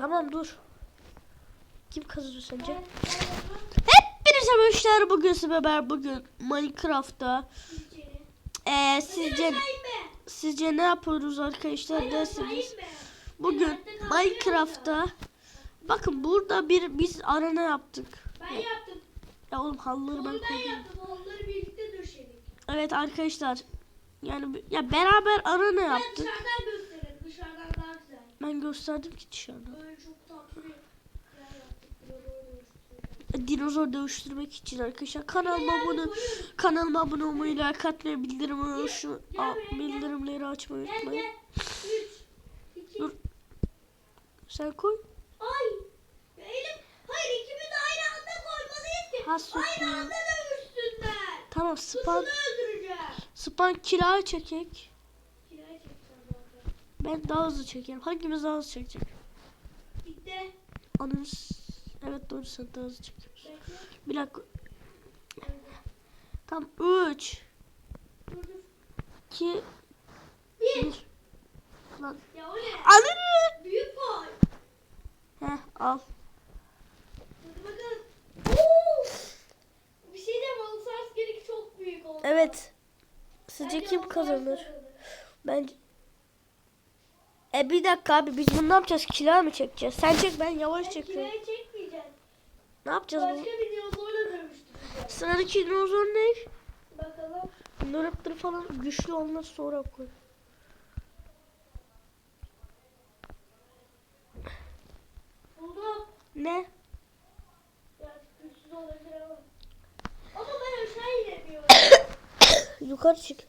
Tamam dur. Kim kazanıyor sence? Hepinize arkadaşlar bugün sizlerle bugün Minecraft'ta Eee sizce sizce ne yapıyoruz arkadaşlar dersiniz? Bugün Minecraft'ta bakın burada bir biz arena yaptık. Ben yaptım. Ya oğlum halıları ben ben koydum. yaptım. Onları birlikte döşedik. Evet arkadaşlar yani ya beraber arena Ben yaptık. dışarıdan gösterelim. Dışarıdan daha güzel. Ben gösterdim ki dışarıda. Dinozor dövüştürmek için arkadaşlar kanalıma abone kanalıma abone olmayı, like atmayı, bildirim şu bildirimleri açmayı unutmayın. Dur. Sen koy. Ay. Elim. Hayır ikimiz aynı anda koymalıyız ki. Ha, aynı anda dövüşsünler. Tamam span Susunu öldüreceğim. span kira çekek. Ben daha hızlı çekerim. Hangimiz daha hızlı çekecek? Bitti. Anız. Evet doğru sen daha hızlı çekiyorsun. Bir dakika. Tam 3 Dur dur. 2 Bir. 1 Lan Ya o ne? alırım. Büyük koy. Heh al. Hadi bakalım. Oo! Bir şey diyeyim halı saha askeri çok büyük oldu. Evet. Sizce Bence kim halı kazanır? kazanır. Bence E bir dakika abi biz bunu ne yapacağız? Kila mı çekeceğiz? Sen çek ben yavaş çekiyorum. kiraya çekmeyeceğim. Ne yapacağız Başka bu? bir dinozorla dövüştüreceğim. Sıradaki dinozor ne? Bakalım. Nöraptor falan güçlü onlar sonra koy. Buldum. Ne? Biraz güçsüz olabilir ama. Ama ben aşağı inemiyorum. Yukarı çık.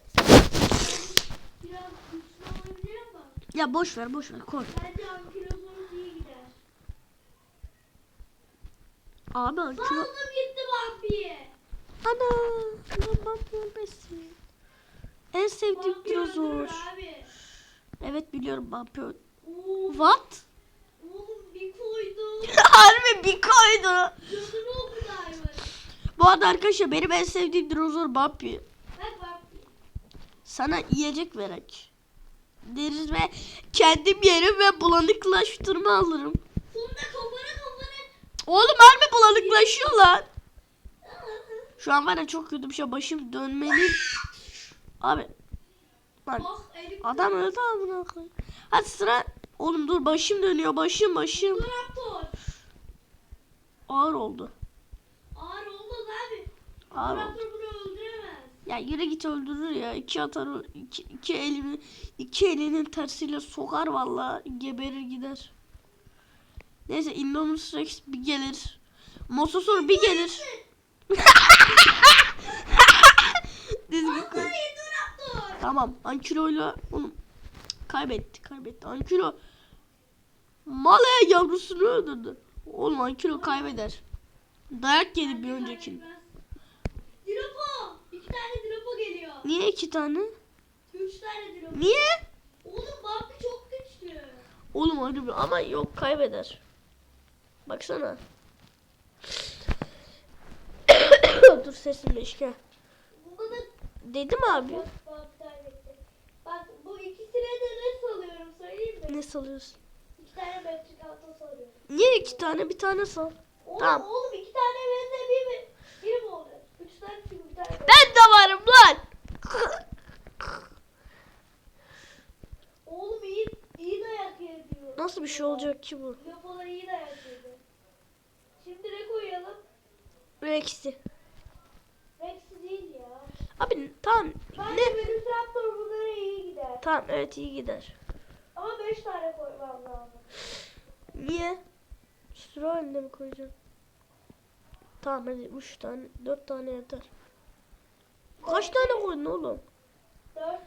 Biraz güçlü. Ya boş ver boş ver koy. Bence ankilozoruz iyi gider. Abi kilo. Saldım gitti vampir. Ana. Lan vampir besin. En sevdiğim dinozor. Evet biliyorum vampir. Oo, What? oğlum bir koydu. Harbi bir koydu. Bu arada arkadaşlar benim en sevdiğim dinozor vampir. Sana yiyecek verek. Deriz ve kendim yerim ve bulanıklaştırma alırım. Kafana kafana. Oğlum harbi bulanıklaşıyor lan. Şu an var ya çok kötü bir şey. Başım dönmeli. Abi. Lan elim. adam öldü amına koyayım. Hadi sıra. Oğlum dur başım dönüyor. Başım başım. Ağır oldu. Ağır olmaz abi. Ağır oldu. Ya yürü git öldürür ya. İki atar iki, iki elini iki elinin tersiyle sokar valla geberir gider. Neyse Indominus Rex bir gelir. Mosasaur bir gelir. Dizgin koy. Tamam Ankilo'yla oğlum kaybetti kaybetti. Ankilo Malaya yavrusunu öldürdü. Oğlum Ankilo kaybeder. Dayak yedi bir önceki. Dilopo. Tane Dilopo geliyor. Niye iki tane? Üç tane Dilopo. Niye? Oğlum vampir çok güçlü. Oğlum harbi ama yok kaybeder. Baksana. Dur sesim değişken. Da Dedim abi. bak bak. Bak bu ikisine de ne salıyorum söyleyeyim mi? Ne salıyorsun? İki tane metrik altın salıyorum. Niye iki tane bir tane sal? Oğlum, Tamam. oğlum iki tane benze bir mi? Bir mi oldu? Üç tane. Ben de varım lan. Oğlum iyi, iyi dayak yediyor. Nasıl bir şey olacak ki bu? Lapolar iyi dayak yedi. Şimdi ne koyalım? Rex'i. Rex'i değil ya. Abi tamam. Bence Ne? Velociraptor bunlara iyi gider. Tamam evet iyi gider. Ama beş tane koymam lazım. Niye? Sıra halinde mi koyacağım? Tamam hadi üç tane, dört tane yeter. Kaç tane koydun oğlum? Dört.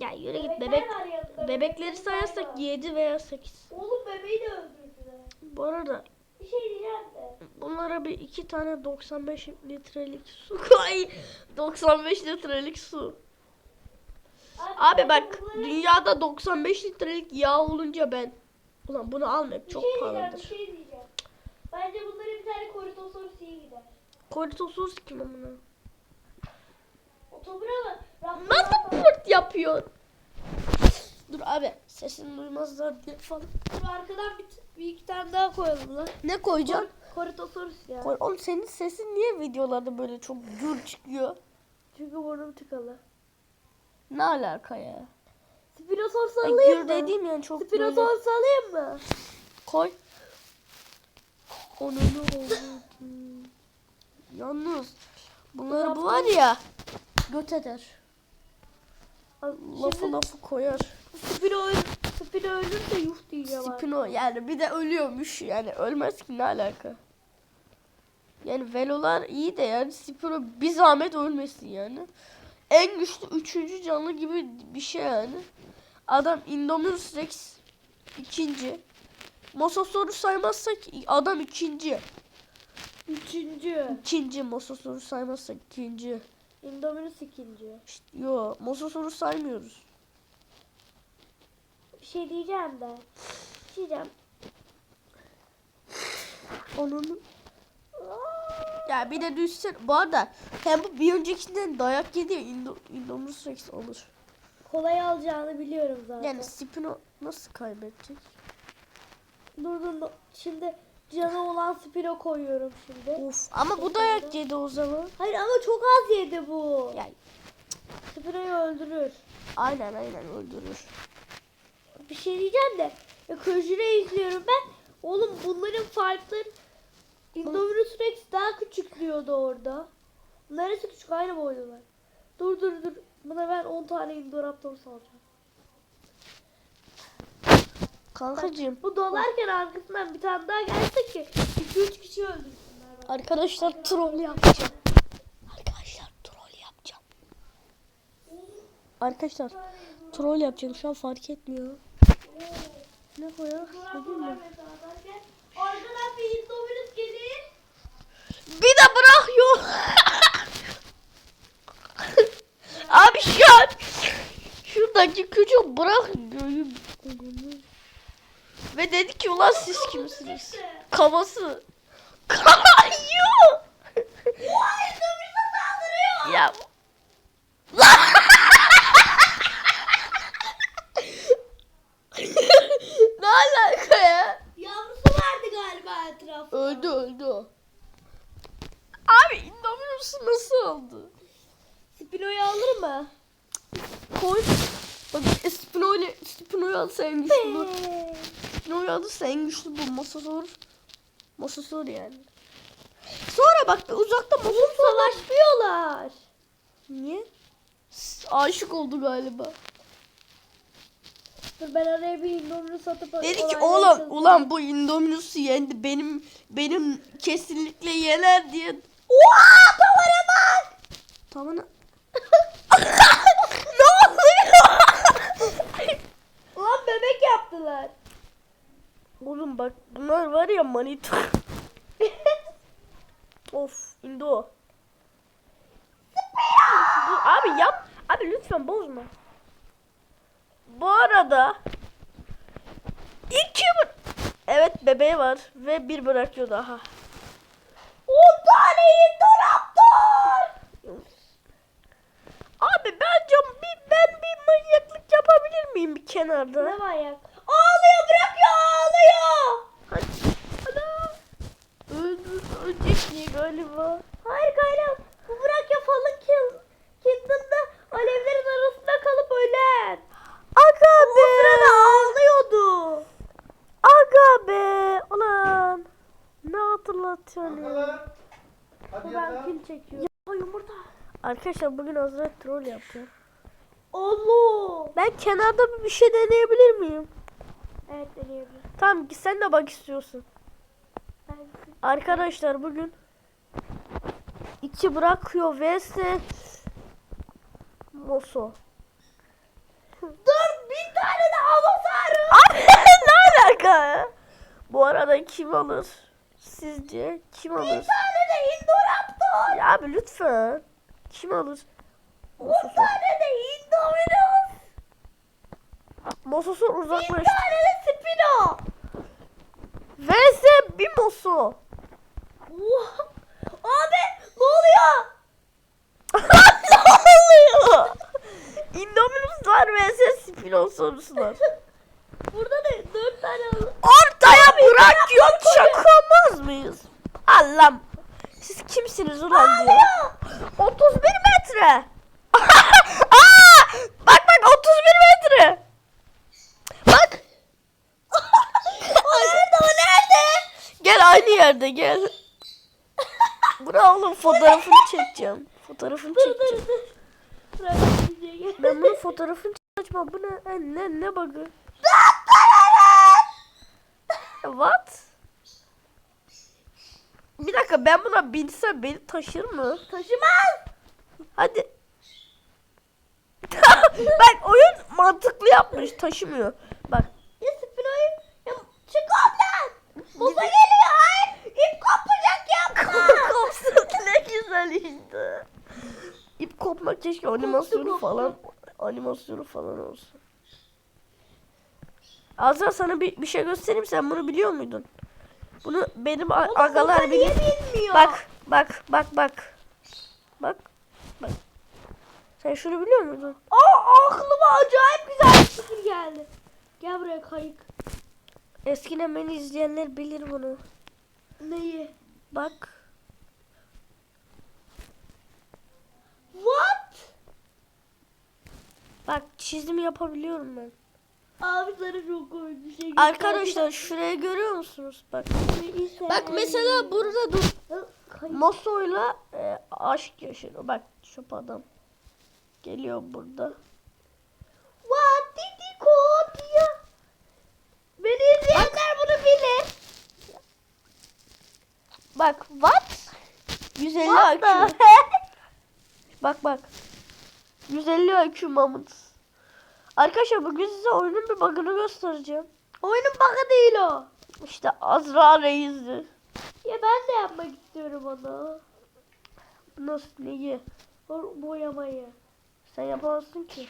Ya yürü git bebek. Bebekleri Bebekler sayarsak var. 7 veya 8. Oğlum bebeği de öldürdüler. Bu arada Bir şey diyeceğim de. bunlara bir iki tane 95 litrelik su koy. 95 litrelik su. Abi bence bak bunları- dünyada 95 litrelik yağ olunca ben. Ulan bunu Bir çok şey pahalıdır. Bir şey diyeceğim. Bence bunlara bir tane Koritosaurus iyi gider. Koritosuz kim amına? Pırt yapıyor? Dur abi sesini duymazlar diye falan. Dur arkadan bir, bir iki tane daha koyalım lan. Ne koyacağım? Koritosaurus ya. Koy. Oğlum senin sesin niye videolarda böyle çok gür çıkıyor? Çünkü burnum tıkalı. Ne alaka ya? Spinosaurus Ay, alayım gür mı? dediğim yani çok böyle. Spinosaurus alayım mı? Koy. Onu ne oldu? Yalnız bunları bu var ya göt eder. Lafı Şimdi lafı koyar. Spino, öl Spino ölürse yuh diyeceğim abi. Spino yani bir de ölüyormuş yani ölmez ki ne alaka. Yani velolar iyi de yani Spino bir zahmet ölmesin yani. En güçlü üçüncü canlı gibi bir şey yani. Adam Indominus Rex ikinci. Mosasaurus saymazsak adam ikinci. Üçüncü. İkinci Mosasaurus saymazsak ikinci. Indominus ikinci. İşte, yo Mosasaurus saymıyoruz. Bir şey diyeceğim de. Bir şey diyeceğim. Onun ya bir de düşsün. Bu arada hem bu bir öncekinden dayak yedi ya Indo, Indominus Rex olur. Kolay alacağını biliyorum zaten. Yani Spino nasıl kaybedecek? Dur dur dur. Şimdi canı olan Spino koyuyorum şimdi. Of ama bu dayak yedi o zaman. Hayır ama çok az yedi bu. Yani Spino'yu öldürür. aynen aynen öldürür. Bir şey diyeceğim de. Ya Kojire izliyorum ben. Oğlum bunların farklı Indominus Rex daha küçük diyordu orada. Neresi küçük aynı boydalar. Dur dur dur. Buna ben 10 tane Indoraptor salacağım. Kankacığım Bu dolarken arkasından bir tane daha gelse ki 2-3 kişi öldürsünler. bak. arkadaşlar troll yapacağım. Arkadaşlar troll yapacağım. Arkadaşlar troll yapacağım şu an fark etmiyor. Ne koyar? Söyleyeyim mi? Bir Indominus gelir. Bir de bırakıyor. Abi şu an şuradaki çocuk bırak. Ve dedi ki ulan siz kimsiniz? Kafası. Kayıyor. Ya. Ne alaka ya? Yavrusu vardı galiba etrafta. Öldü öldü o. Abi Indominus'u nasıl oldu? Spino'yu alır mı? Koy. Bak Spino ile Spino'yu alırsa en güçlü bu. Mosasaur. Mosasaur yani. Sonra bak bir uzakta Mosasaur. Savaşmıyorlar. Niye? Aşık oldu galiba. Dur ben araya bir Indominus atıp Dedi ki oğlum çözeyim." ulan bu Indominus'u yendi. Benim benim kesinlikle yener diye. Oha tavana bak. Tavana. ne oluyor? Ulan bebek yaptılar. Oğlum bak bunlar var ya manito. of Indo. Dur abi yap. Abi lütfen bozma. Bu arada iki Evet bebeği var ve bir bırakıyor daha. 10 tane Indoraptor. Abi bence bir, ben bir manyaklık yapabilir miyim bir kenarda? Ne manyak? Ağlıyor bırakıyor ağlıyor. Hadi. Ana. Öldü, ölecek diye galiba. Hayır galiba bu bırak ya Fallen Kill. Kingdom'da alevlerin arasında kalıp ölen. Aga O sırada ağlıyordu. Aga be. Ulan. Ne hatırlatıyorsun ya? Bu ben kill çekiyorum. Ya yumurta. Arkadaşlar bugün Azra troll yapacağım. Allah. Ben kenarda bir- bir şey deneyebilir miyim? Evet deneyebilirim. Tamam sen de bak istiyorsun. Ben- Arkadaşlar bugün iki bırakıyor vs Moso. Dur bir tane de avokado. Abi ne alaka? Bu arada kim alır? Sizce kim alır? Bir tane de Indoraptor. Ya abi lütfen. Kim alır? Bir tane de Indominus. Mososu Bir uzaklaş. tane Spino. Vs bir. Oha. Abi ne oluyor? ne oluyor? Indominus Azar vs Spinol sorusular. Burada da dört tane al- Ortaya bırak yok çakamaz mıyız? Allah'ım. Siz kimsiniz ulan diyor. 31 metre. Aa! Bak bak 31 metre. Bak. o nerede o nerede? Gel aynı yerde gel. Bura oğlum fotoğrafını çekeceğim. Fotoğrafını Dur çekeceğim. dur. Şey. Ben bunun fotoğrafını açma. Bu ne? E, Ne ne bug'ı? What? Bir dakika ben buna binsem beni taşır mı? Taşımaz. Hadi. Bak oyun mantıklı yapmış taşımıyor. Bak. Ya Spino'yu ya çık ondan. Boza geliyor. Hayır. İp kopacak yapma. Kopsun ne güzel işte. Kopmak keşke animasyonu falan animasyonu falan olsun. Azra sana bir, bir şey göstereyim sen bunu biliyor muydun? Bunu benim a- agalar biliyor. bilmiyor? Bak bak bak bak. Bak bak. Sen şunu biliyor muydun? Aa aklıma acayip güzel bir fikir geldi. Gel buraya kayık. Eskiden beni izleyenler bilir bunu. Neyi? Bak. What? Bak çizim yapabiliyorum ben. Abi sana çok komik bir şey Arkadaşlar şurayı görüyor musunuz? Bak. Bak mesela burada dur. Kayık. Moso'yla e, aşk yaşıyor. Bak şu adam. Geliyor burada. What did he call diyor. Beni izleyenler bunu bilir. Bak what? 150 What Bak bak. 150 IQ Mamut. Arkadaşlar bugün size oyunun bir bug'ını göstereceğim. Oyunun bug'ı değil o. İşte Azra Reis'i. Ya ben de yapmak istiyorum onu. Nasıl neyi? Boyamayı. Sen yapamazsın ki.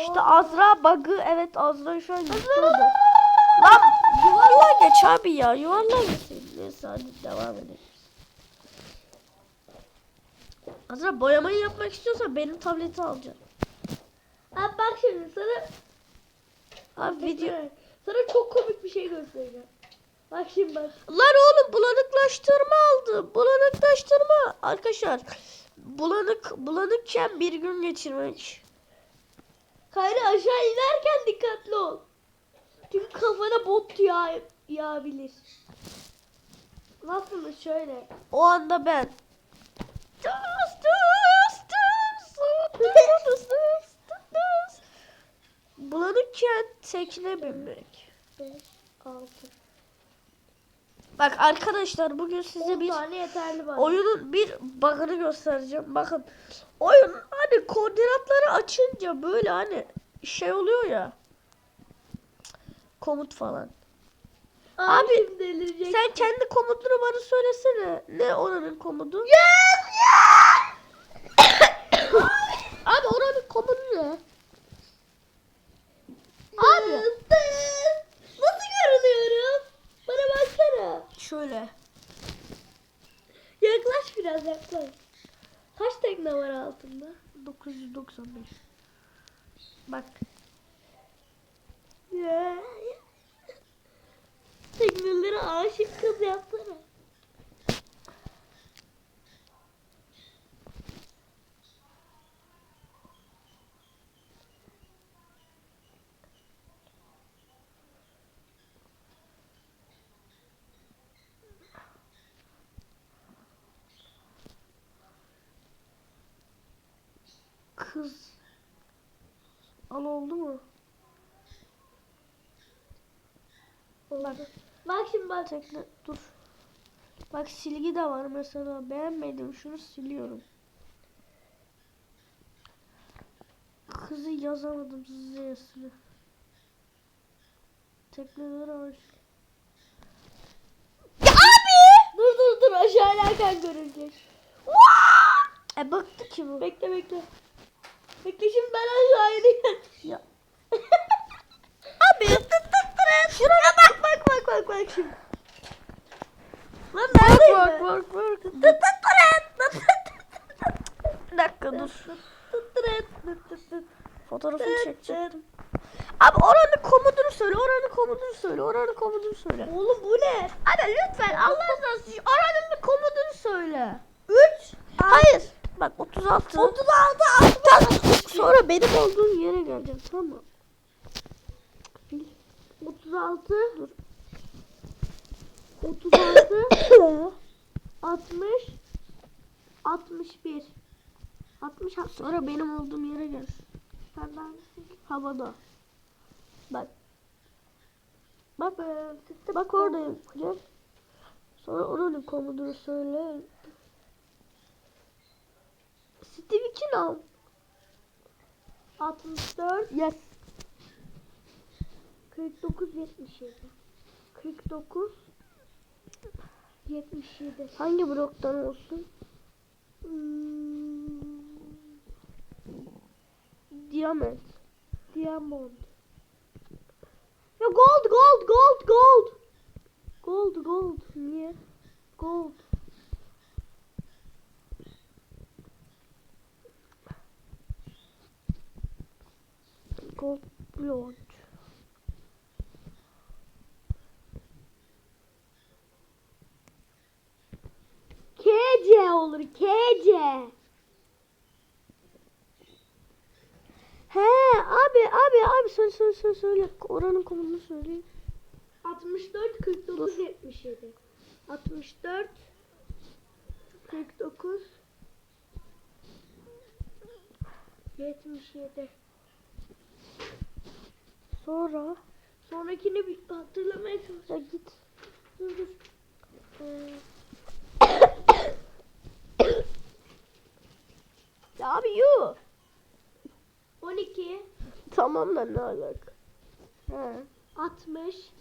İşte Azra bug'ı evet Azra şu an yıkıyordu. Lan yuvarlığa geç abi ya. Yuvarlığa geçelim. Neyse hadi devam edelim. Azra boyamayı yapmak istiyorsan benim tableti alacaksın. Abi bak şimdi sana Abi video... sana çok komik bir şey göstereceğim. Bak şimdi bak. Lan oğlum bulanıklaştırma aldı. Bulanıklaştırma. Arkadaşlar bulanık bulanıkken bir gün geçirmek. Kayra aşağı inerken dikkatli ol. Çünkü kafana bot yağ yağabilir. Nasıl şöyle? O anda ben. Bulanıkken tekne binmek. 5, 6. Bak arkadaşlar bugün size 10 bir oyunun bir bug'ını göstereceğim. Bakın oyun hani koordinatları açınca böyle hani şey oluyor ya. Komut falan. Abi, delirecek. Sen kendi komutunu bana söylesene. Ne oranın komutu? Yes yes! Abi oranın komutu ne? Abi. Nasıl görünüyorum? Bana baksana. Şöyle. Yaklaş biraz yaklaş. Kaç tekne var altında? 995. Bak. Ya. Teknelere aşık kız yapsana. Kız. Al oldu mu? Bak. Bak şimdi bak. Tekne dur. Bak silgi de var mesela. Beğenmedim. Şunu siliyorum. Kızı yazamadım Z'sini. Teknelere aşık. Dur dur dur aşağı inerken görülecek. E baktı ki bu. Bekle bekle. Bekle şimdi ben aşağı ineyim. Ya. bak bak bak şimdi. Lan neredeyim Bak ben? bak bak. Tut tut tut. Tut. Bir dakika dur. Fotoğrafını çekecektim. Abi oranın komutunu söyle, oranın komutunu söyle, oranın komutunu söyle. Oğlum bu ne? Abi lütfen Allah razı olsun. Oranın bir komutunu söyle. 3 Hayır. Bak 36. 36 Tamam. Sonra benim olduğum yere geleceğim tamam mı? 36 dur. 36 60 61 60 Sonra benim olduğum yere gel. Sen? Havada. Bak. Bak. Tık Bak oradayım. Gel. Sonra oranın komutunu söyle. Steve 2 al. 64 Yes. 49 77 49 77 Hangi bloktan olsun? hmm, Diamond. Diamond Ya gold gold gold gold Gold gold Niye? gold Gold block. KC He abi abi abi söyle söyle söyle söyle. Oranın komutunu söyle. 64 49 77 64 49 77 Sonra Sonrakini bir hatırlamaya çalış. ya git. Dur dur. Ee, Ya abi yu. 12 Da ne alaka? He. 60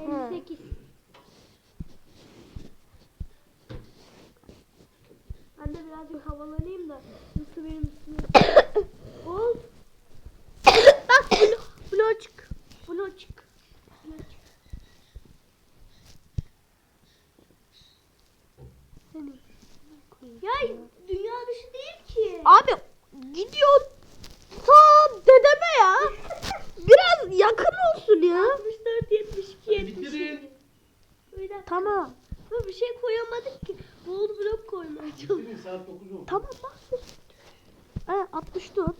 58 Ben de birazcık havalanayım da nasıl benim üstüme Gold Bak blo blocuk. Blocuk Senin. Ya dünya dışı değil ki. Abi gidiyor tam dedeme ya. Biraz yakın olsun ya. 64 72 77 Bitirin. Bir dakika. Tamam. Dur, bir şey koyamadık ki. Gold blok koymaya çalıştık. Saat 9 oldu. Tamam bak. He 64.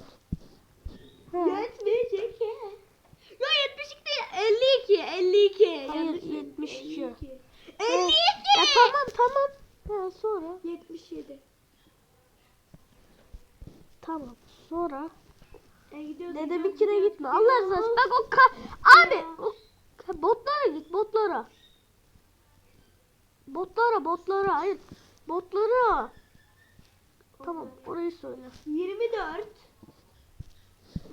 He. Yetmeyecek ya. Ya 72 değil 52 52. Hayır, Yanlış 72. 52. He. Ya tamam tamam. He sonra. 77. Tamam. Sonra. E gidiyoruz. Dedeminkine gidiyoruz, gitme. Allah razı olsun. Bak o ka abi. O botlara git botlara. Botlara botlara. Hayır. Botlara. Tamam orayı söyle. 24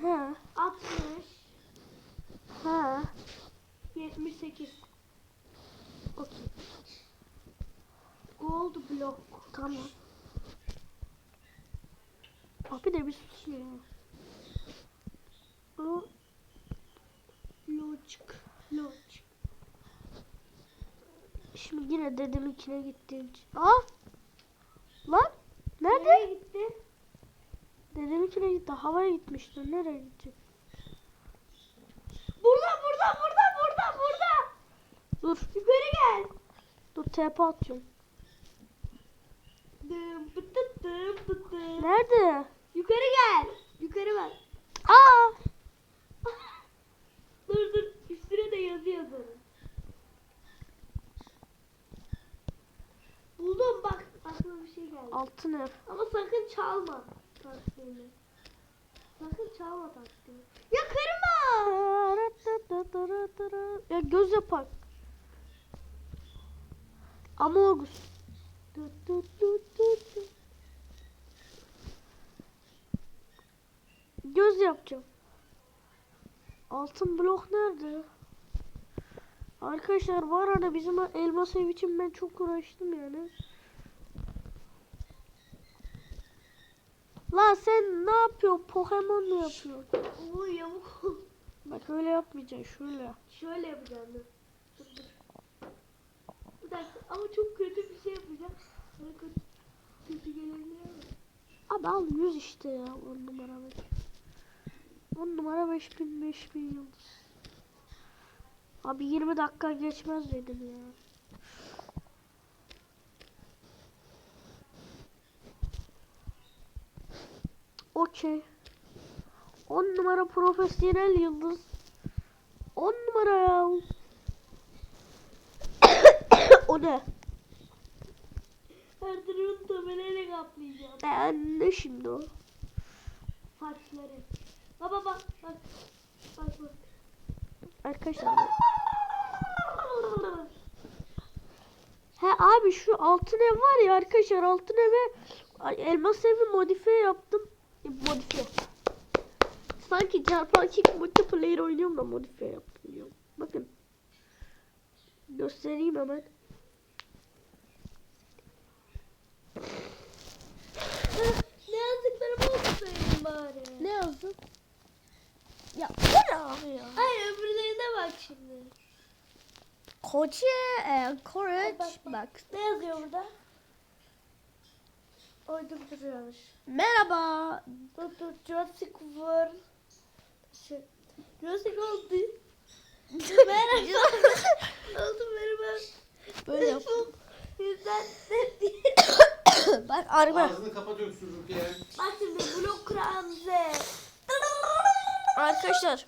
He. 60 He. 78. Okey. Gold blok. Tamam. Abi de bir sus ya. O Loçk. Loçk. Şimdi yine dedeminkine gittiğim için. Aa! Lan! Nerede? Nereye gitti? Dedeminkine gitti. Havaya gitmişti. Nereye gidecek? Burada burada burada burada burada. Dur. Yukarı gel. Dur TP atıyorum. Dım dım. Nerede? Yukarı gel. Yukarı bak. Aa! Dur dur. Üstüne de yazı yazalım. Buldum bak. Aklıma bir şey ev. Ama sakın çalma taktiğini. Sakın çalma taktiğini. Ya kırma. Ya göz yapak. Amogus. Göz yapacağım. Altın blok nerede? Arkadaşlar var arada bizim elmas ev için ben çok uğraştım yani. La sen ne yapıyorsun? Pokemon mu yapıyorsun? Oo yamuk oldu. Bak öyle yapmayacaksın şöyle. Şöyle yapacağım dur. Dur dur. Bir dakika ama çok kötü bir şey yapacağım. Sana kötü, kötü gelebilir mi? Abi al 100 işte ya 10 numara 5. 10 numara 5000 5000 yıldız. Abi 20 dakika geçmez dedim ya. Okey. 10 numara profesyonel yıldız. 10 numara ya. o ne? Ertuğrul'un tabelayla kaplayacağım. Ben ne şimdi o? Harfleri. Baba bak bak. Bak bak. Arkadaşlar. He abi şu altın ev var ya arkadaşlar altın eve elmas evi modifiye yaptım. Modifiye. Sanki çarpı kick multiplayer oynuyorum da modifiye yaptım diyorum. Bakın. Göstereyim hemen. ne yazdıklarımı okuyayım bari. Ne yazdın? Ya bu ne abi ya? Hayır öbürlerine bak şimdi. Koçe, e, Courage, Bak, bak. bak. Ne yazıyor burada? Oydum duruyormuş. Merhaba. Dur dur Jurassic World. Şey, Jurassic oldu. Merhaba. Oldu merhaba. Böyle yap. Yüzden bak araba. Ağzını kapat öksürürken. Bak şimdi blok kranze. Arkadaşlar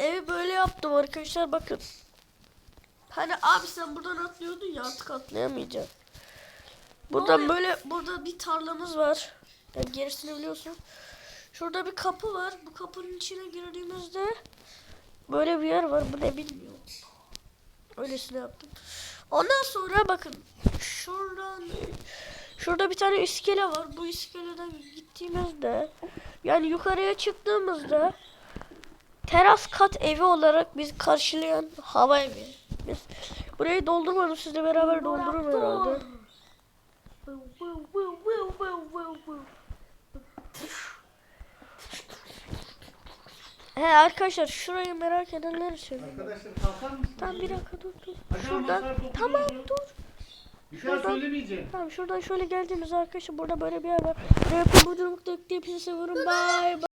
evi böyle yaptım arkadaşlar bakın. Hani abi sen buradan atlıyordun ya artık atlayamayacaksın. Buradan böyle burada bir tarlamız var. Yani gerisini biliyorsun. Şurada bir kapı var. Bu kapının içine girdiğimizde böyle bir yer var. Bu ne bilmiyorum. Öylesine yaptım. Ondan sonra bakın şuradan şurada bir tane iskele var. Bu iskeleden gittiğimizde yani yukarıya çıktığımızda teras kat evi olarak biz karşılayan hava evi. Biz burayı doldurmadım sizle beraber doldururum herhalde. He arkadaşlar şurayı merak edenler için. Arkadaşlar kalkar mısınız? Tamam bir dakika dur dur. Hadi Şuradan tamam dur. Bir Şuradan- söylemeyeceğim. Tamam şuradan şöyle geldiğimiz arkadaşlar burada böyle bir yer var. Yapın bu durumda hepinizi seviyorum. Bye bye.